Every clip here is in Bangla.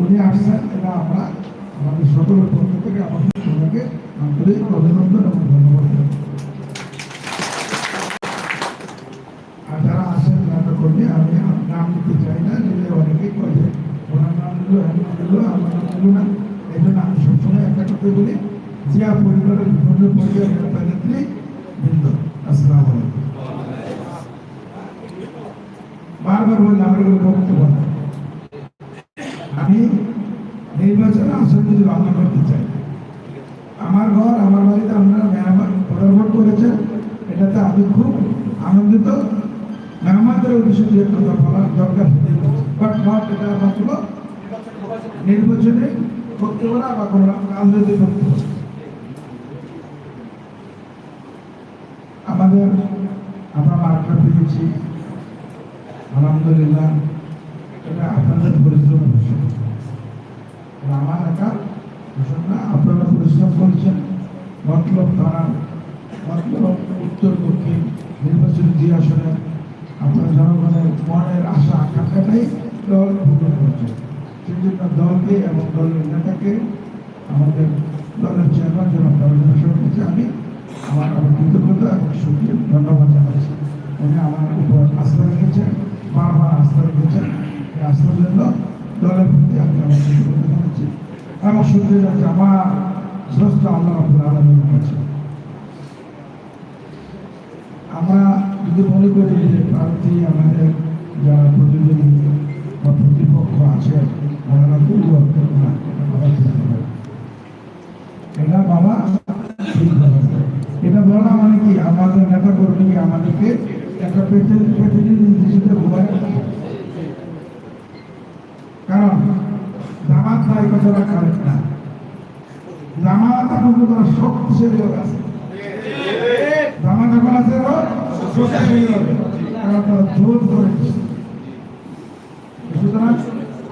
উনি আসছেন, এটা আমরা আমাদের সকলের পক্ষ থেকে, আমাদের সবাইকে আন্তরিক অভিনন্দন এবং ধন্যবাদ আর যারা আসেন নাটক কর্মী, আমি নাম নিতে চাই না নিলে অনেকেই করে যে ওনার নাম নিল এমন নিল এই জন্য আমি সবসময় একটা কথা বলি, জিয়া পরিবারের বিভিন্ন পরিবারের নেত্রী বৃন্দ, আসসালাম আলাইকুম। বারবার বললাম আমার কোনো বক্তব্য না আমি নির্বাচনে আসন যদি বাংলা করতে চাই, আমার ঘর, আমার বাড়িতে আপনারা মেহমান পদার্পণ করেছেন, এটাতে আমি খুব আনন্দিত। মেহমানদের উদ্দেশ্যে যে কথা বলার দরকার বাট নট এটা মাত্র নির্বাচনে করতে পারা বা কোনো রাজনৈতিক পারা আমাদের আলহামদুলিল্লাহ এটা আপনাদের পরিশ্রম আমার একা না, আপনারা পরিশ্রম করছেন। মতলব থানা মতলব উত্তর দক্ষিণ নির্বাচনী যে আসনে আপনার জনগণের মনের আশা, আকাঙ্ক্ষাটাই দল পূরণ করছে। সেই জন্য দলকে এবং দলের নেতাকে, আমাদের দলের চেয়ারম্যান জনাব তারুণ কাছে আমি আমার আমার কৃতজ্ঞতা এবং সুখী ধন্যবাদ জানাচ্ছি। উনি আমার উপর এই আস্থার জন্য দলের প্রতি আমি আমার জানাচ্ছি। এবং শুনতে যাচ্ছে আমার স্রষ্টা আল্লাহ আব্দুল আমরা যদি মনে করি যে প্রার্থী আমাদের যারা প্রতিযোগী বা প্রতিপক্ষ আছে, ওনারা দুর্বল এটা বাবা এটা বলা মানে কি? আমাদের নেতা কর্মী আমাদেরকে একটা প্রতিনিধি হিসেবে ভয় কারণ কথাটা না। জামাত এখন তো তারা শক্তিশালী হয়ে আছে। জামাত এখন আছে কারণ তারা জোর করে সুতরাং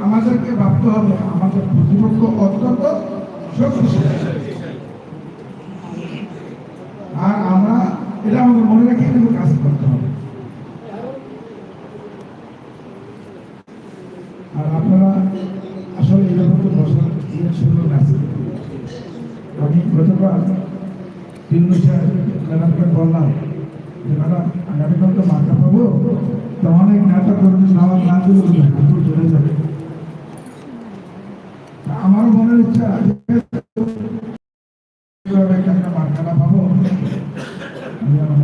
আমাদেরকে ভাবতে হবে, আমাদের প্রতিপক্ষ অত্যন্ত শক্তিশালী। আর আমরা এটা আমাদের মনে রেখে কিন্তু কাজ করতে হবে আর আপনারা আসলে এরকম তো বসার ইয়ে ছিল না আমি গতকাল তিন বছর ম্যাডামকে বললাম তো মাথা পাবো তো অনেক নাটক করবে আমার না দিলে হাঁটু চলে যাবে। তা মনের ইচ্ছা কীভাবে পাবো? আমি আমার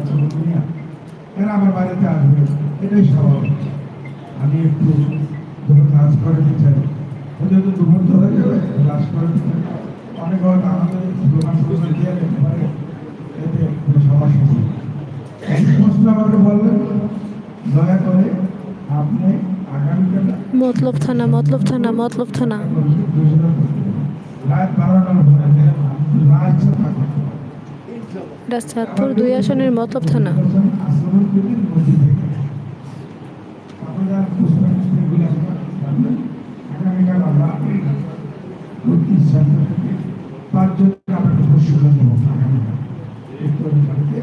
আমার বাড়িতে আসবে। এটাই স্বাভাবিক আমি একটু করে দিতে চাই। ও যেহেতু দুপুর ধরে অনেক যেতে পারে। এতে এই সমস্ত আমাকে বললেন দয়া করে আপনি আগামীকাল মতলব থানা মতলব থানা মতলব থানা। রাত বারোটার পরে রাত এটা চাঁদপুর দুই আসনের মতলব থানা আশ্রমণ কবির নদী থেকে আপনারা পুষ্পাঞ্জলিগুলো জানবেন আগামীকাল আমরা প্রতি সেন্টার থেকে পাঁচজনকে আমরা প্রশিক্ষণ দেবো আগামীকাল উত্তর বাড়িতে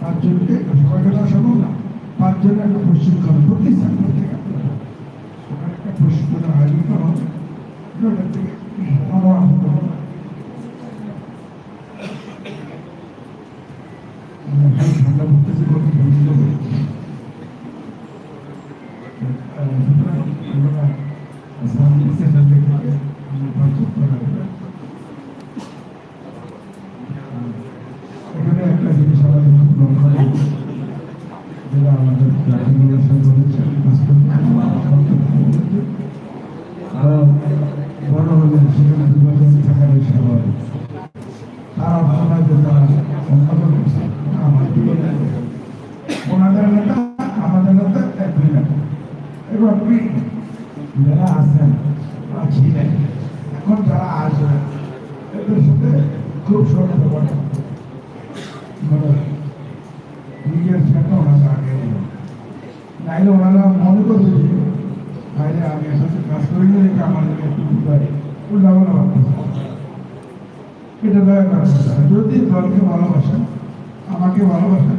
পাঁচজনকে কয়টা দেওয়া সম্ভব না পাঁচজনের একটা প্রশিক্ষণ প্রতি আপনি যারা আছেন বা ছিলেন। এখন যারা আসবেন, এদের সাথে খুব সতর্ক মানে নিজের সাথে ওনারা আগে। নাইলে ওনারা মনে করবে যে বাইরে আমি এসাথে কাজ করি না দেখে আমাদেরকে একটু উপায় উল্টাবো না ভাবতেছে এটা দয়া করা কথা না। যদি দলকে ভালোবাসেন, আমাকে ভালোবাসেন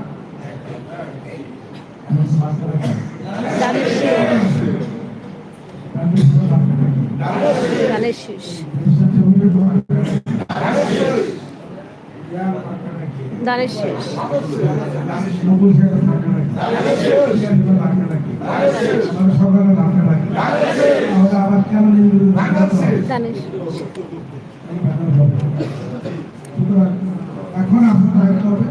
দানের শীষ দানের শীষ এখন আপনার দেখতে হবে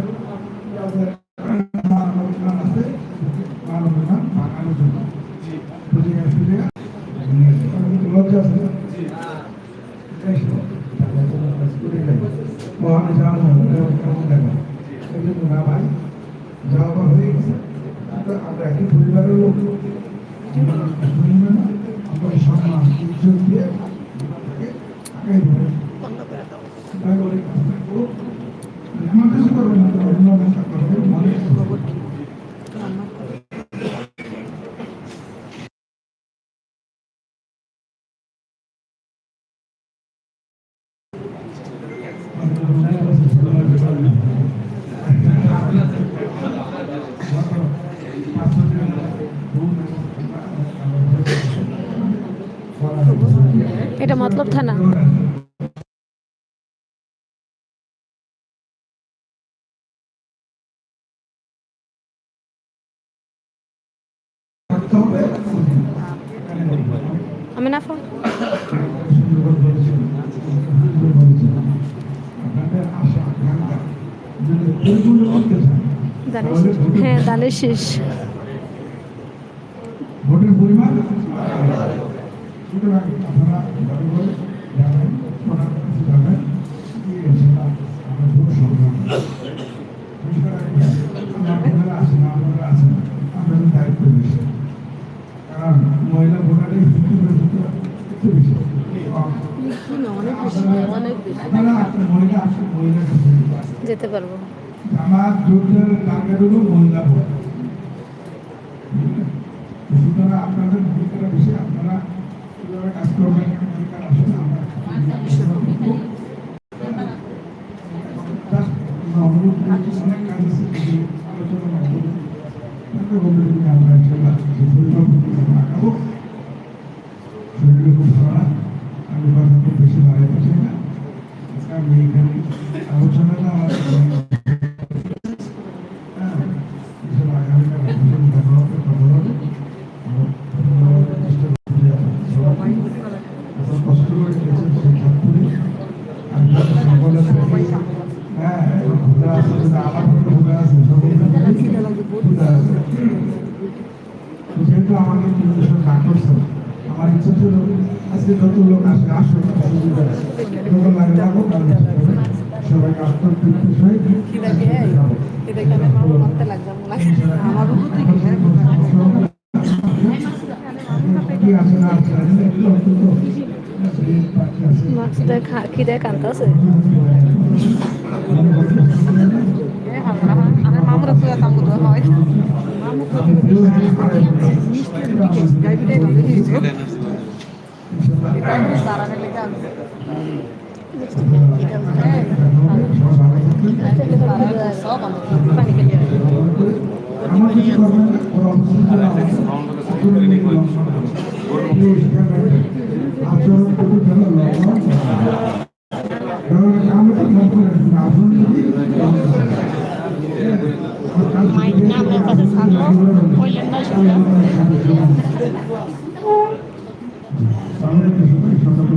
মানবতান আছে মানবতান বাঁকানোর জন্য বুঝে গেছে বুঝে গেছে? লজ্জা আছে না? না ভাই যাওয়া হয়ে গেছে আমরা একই পরিবারের লোক দিয়ে আগে না তো অন্য একটা করবে মনে করবে এটা মতলব থানা হ্যাঁ দানের শেষ। ভোটের পরিমাণ? সুতরাং আপনারা ভালো করে জানেন ওনার কাছে যাবেন গিয়ে সেটা আমরা ভোট সংগ্রাম আপনারা আছেন আপনারা আছেন আপনাদের দায়িত্ব বেশি কারণ মহিলা ভোটারের একটু বেশি। যেতে পারব। আমার যুদ্ধের টার্গেট হলো মহিলা ভোট। সুতরাং আপনাদের ভূমিকাটা বেশি আপনারা কীভাবে কাজ করবেন ভূমিকাটা আসলে আমরা Just আমরা অনুরোধ করছি, অনেক কাজ আছে যদি আলোচনার মাধ্যমে তারপরে বলতে যদি আমরা ইনশাআল্লাহ যে পরিকল্পনা আঁকাবো শরীরে খুব খারাপ আমি কথা খুব বেশি বাড়াইতে চাই না আজকে আমি এখানে আলোচনাটা আমার যেহেতু আমাকে টেলিভিশন ডাক্তার আমার ইচ্ছা ছিল আজকে যত লোক আসবে আসবে যখন লাগে যাব মাছটা খা খিদে কান্তাছে মামুরা তুই তামগুলো হয়। তো মনে করি আচরণ যদি মাইক না আপনার কাছে ছাড়লো কইলেন না সেটা আমাদের সবাই সকালে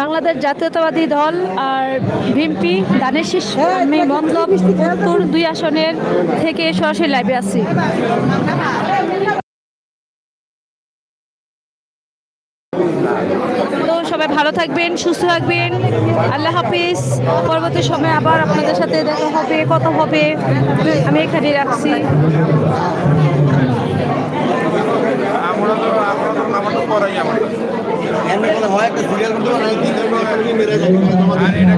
বাংলাদেশ জাতীয়তাবাদী দল আর ভিমপি দানের শীষ আমি মতলব দুই আসনের থেকে সরাসরি লাইভে আছি। সবাই ভালো থাকবেন, সুস্থ থাকবেন। আল্লাহ হাফিজ। পরবর্তী সময় আবার আপনাদের সাথে দেখা হবে, কথা হবে। আমি এখানে রাখছি আমরা তো আমরা তো আমার তো পড়াই আমার এমনি কোনো হয় একটা সিরিয়াল করতে পারে কি করবে এখনই মেরে যাবে আর এটা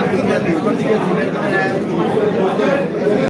আপনি দিকে